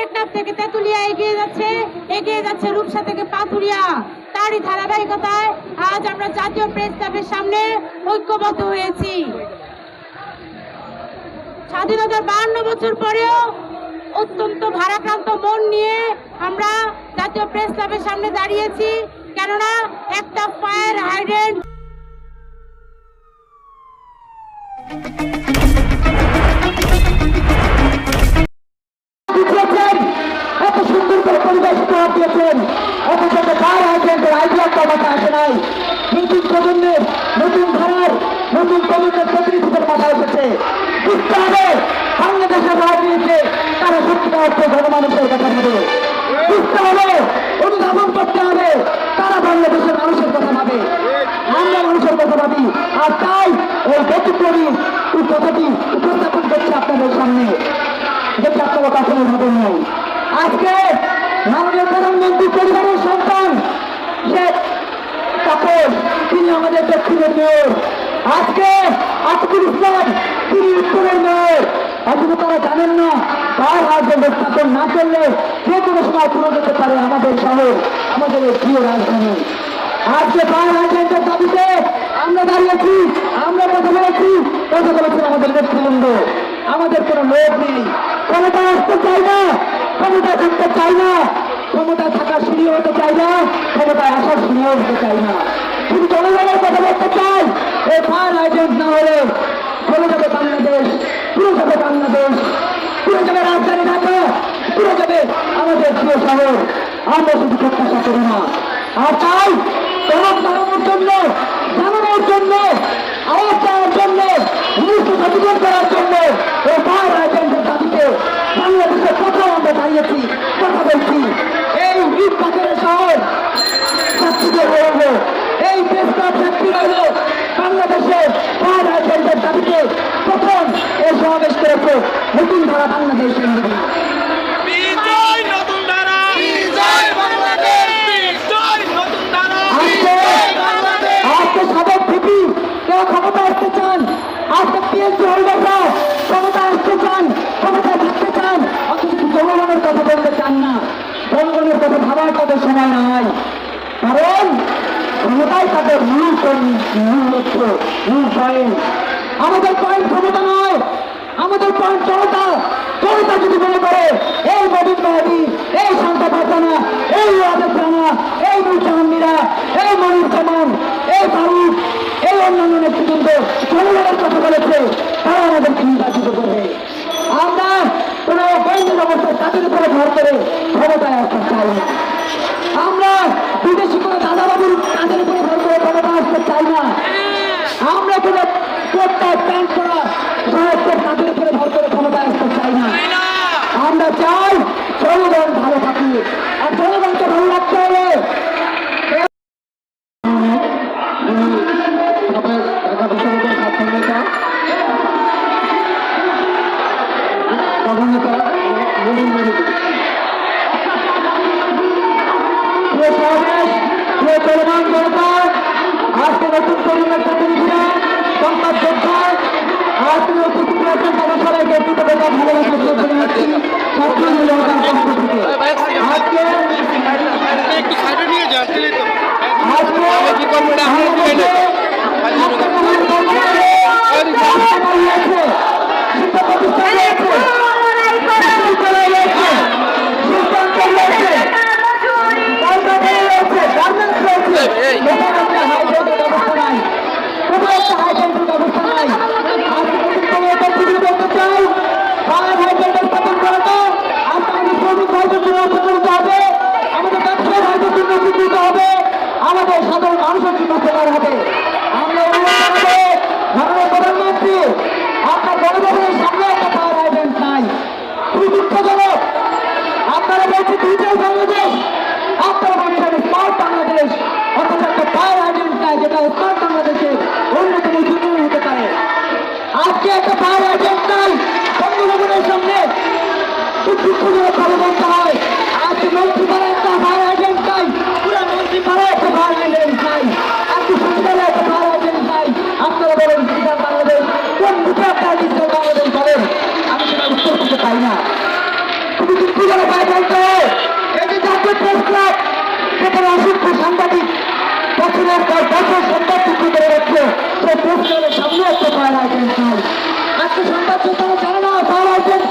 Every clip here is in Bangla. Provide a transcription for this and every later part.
টেকনাফ থেকে তেতুলিয়া এগিয়ে যাচ্ছে এগিয়ে যাচ্ছে রূপসা থেকে পাথুরিয়া। তারই ধারাবাহিকতায় আজ আমরা জাতীয় প্রেস ক্লাবের সামনে ঐক্যবদ্ধ হয়েছি। স্বাধীনতার বাহান্ন বছর পরেও অত্যন্ত ভারাক্রান্ত মন নিয়ে আমরা জাতীয় প্রেস ক্লাবের সামনে দাঁড়িয়েছি, কেননা একটা ফায়ার হাইড্রেন্ট বুঝতে হবে অনুধাবন করতে হবে। তারা বাংলাদেশের মানুষের কথা ভাবে। আমরা মানুষের কথা ভাবি। আর তাই এই ব্যতিক্রমী কথাটি উপস্থাপন করছে আপনাদের সামনে। যেটা আপনারা কখনো ভাবেন নাই। আজকে মাননীয় প্রধানমন্ত্রী পরিবারের সন্তান শেখ তাপস তিনি আমাদের দক্ষিণের মেয়র। আজকে আতিকুল ইসলাম, তিনি উত্তরের মেয়র। অথচ তারা জানেন না তার হাত স্থাপন না করলে যে কোনো সময় পুরো যেতে পারে আমাদের শহর, আমাদের এই প্রিয় রাজধানী। আজকে পাঁচ হাজারের দাবিতে আমরা দাঁড়িয়েছি, আমরা কথা বলেছি, কথা বলেছেন আমাদের নেতৃবৃন্দ। আমাদের কোনো লোভ নেই। ক্ষমতা আসতে চাই না ক্ষমতা থাকতে চাই না ক্ষমতা থাকা সিঁড়িও হতে চাই না, ক্ষমতায় আসার সিঁড়িও হতে চাই না। শুধু জনগণের কথা বলতে চাই এই ফায়ার এজেন্ট না হলে চলে যাবে বাংলাদেশ পুরো যাবে বাংলাদেশ পুরো যাবে রাজধানী ঢাকা পুরো যাবে প্রিয় আমরা প্রত্যাশা করি না। আর তাই তরফ জানানোর জন্য জানানোর জন্য আওয়াজ দেওয়ার জন্য নিউজকে সচেতন করার জন্য, এই ফায়ার এজেন্টের দাবিতে বাংলাদেশের কোথাও আমরা দাঁড়িয়েছি, কথা বলছি। এই ইট পাথরের শহর, ছাত্রীদের হইল এই প্রেসক্লাব ফ্যাক্টরি হইল বাংলাদেশের ফায়ার এজেন্টের দাবিতে প্রথম এই সমাবেশ করেছে নতুন ধারা বাংলাদেশ ইংরেজি বিজয় নতুন ধারা বিজয় বাংলাদেশ বিজয় নতুন ধারা আজকে আজকে সাবেক ভিপি কেউ ক্ষমতা আসতে চান আজকে পিএনসি হোল্ডাররা ক্ষমতা আসতে চান ক্ষমতায় থাকতে চান অথচ জনগণের কথা বলতে চান না জনগণের কথা ভাবার তাদের সময় নাই কারণ ক্ষমতাই তাদের মূল কর্মী- মূল লক্ষ্য মূল পয়েন্ট আমাদের পয়েন্ট ক্ষমতা নয়, আমাদের পয়েন্ট জনতা। জনতা যদি মনে করে, এই মবিন মাহাদি এই শান্তা ফাসানা এই ওয়াদের রানা, এই মুজাহান্মিরা এই মনির জামান, এই ফারুক, এই অন্যান্য নেতৃবৃন্দ জনগণের কথা বলেছে, তারা আমাদেরকে নির্বাচিত করবে? আমরা কোনো বন্ধু অবস্থা তাদের উপরে ভর করে ক্ষমতায় আসতে চাই আমরা বিদেশি কোনো দাদাবাবুর চাই না? আমরা কোনো কোটটা প্যান্ট করা করে ক্ষমতা আসতে চাই না। আমরা চাই জনগণ ভালো থাকুক। আর জনগণকে ভালো রাখতে হবে। প্রজন্মের প্রতিনিধিরা সংবাদ যোদ্ধা আজকে উপস্থিত রয়েছেন তাদের সবাইকে কৃতজ্ঞতা ভালোবাসা শ্রদ্ধা জানাচ্ছি ছাত্র জনতার পক্ষ থেকে। আজকে একটু সাইডে নিয়ে যান আজকে কি করব না আমরা কি জানি? শিক্ষা প্রতিষ্ঠান রয়েছে বিশ্ববিদ্যালয় রয়েছে শিল্পাঞ্চল রয়েছে কলকাতায় রয়েছে গার্মেন্টস রয়েছে কোথাও একটা হাইড্রোজের ব্যবস্থা নাই কোথাও একটা হাইড্রোজের ব্যবস্থা নাই আজকে নতুন করে এটা শুরু করতে চাই ফায়ার হাইড্রোজের স্থাপন করাটা আজকে আমাদের শ্রমিক ভাইদের জন্য উপকৃত হবে আমাদের ব্যবসায়ী ভাইদের জন্য উপকৃত হবে আমাদের সাধারণ মানুষের জন্য উপকার হবে আমরা অনুরোধ জানাব মাননীয় প্রধানমন্ত্রী আপনার গণভবনের সামনে একটা ফায়ার হাইড্রেন্ট নাই খুবই দুঃখজনক আপনারা বলছেন ডিজিটাল বাংলাদেশ আপনারা বলছেন স্মার্ট বাংলাদেশ অথচ একটা ফায়ার হাইড্রেন্ট নাই যেটা স্মার্ট বাংলাদেশের অন্যতম যুদ্ধ হতে পারে আজকে একটা ফায়ার হাইড্রেন্ট নাই বঙ্গভবনের সামনে খুব দুঃখজনক ভাবে বলতে হয়। আজকে মন্ত্রীপাড়া একটা ফায়ার হাইড্রেন্ট নাই পুরো মন্ত্রীপাড়া একটা ফায়ার হাইড্রেন্ট নাই আজকে সচিবালয় একটা ফায়ার হাইড্রেন্ট নাই আপনারা বলেন ডিজিটাল বাংলাদেশ কোন সাংবাদিক বছরের পর বছর ক্লাবের সামনে একটা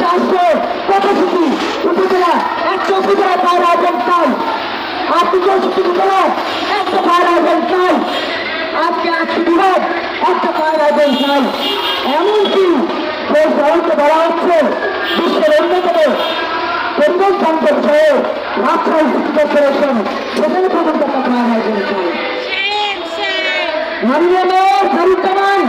চারশো পঁচাশি উপজেলা একশো উপজেলা ফায়ার হাজবেন্ড চাই। আপনি চৌষট্টি উপজেলা একটা ফায়ার হাজবেন্ড চাই। আজকে আজকে বিভাগ একটা ফায়ার হাজবেন্ড চাই। এমনকি সেই শহরকে বলা হচ্ছে বিশ্বের অন্যতম পরিবহন সংকট সহ রাজশাহী সিটি কর্পোরেশন। সেখানে পর্যন্ত একটা ফায়ার হাজবেন্ড চাই। মেয়র ফারুক জামান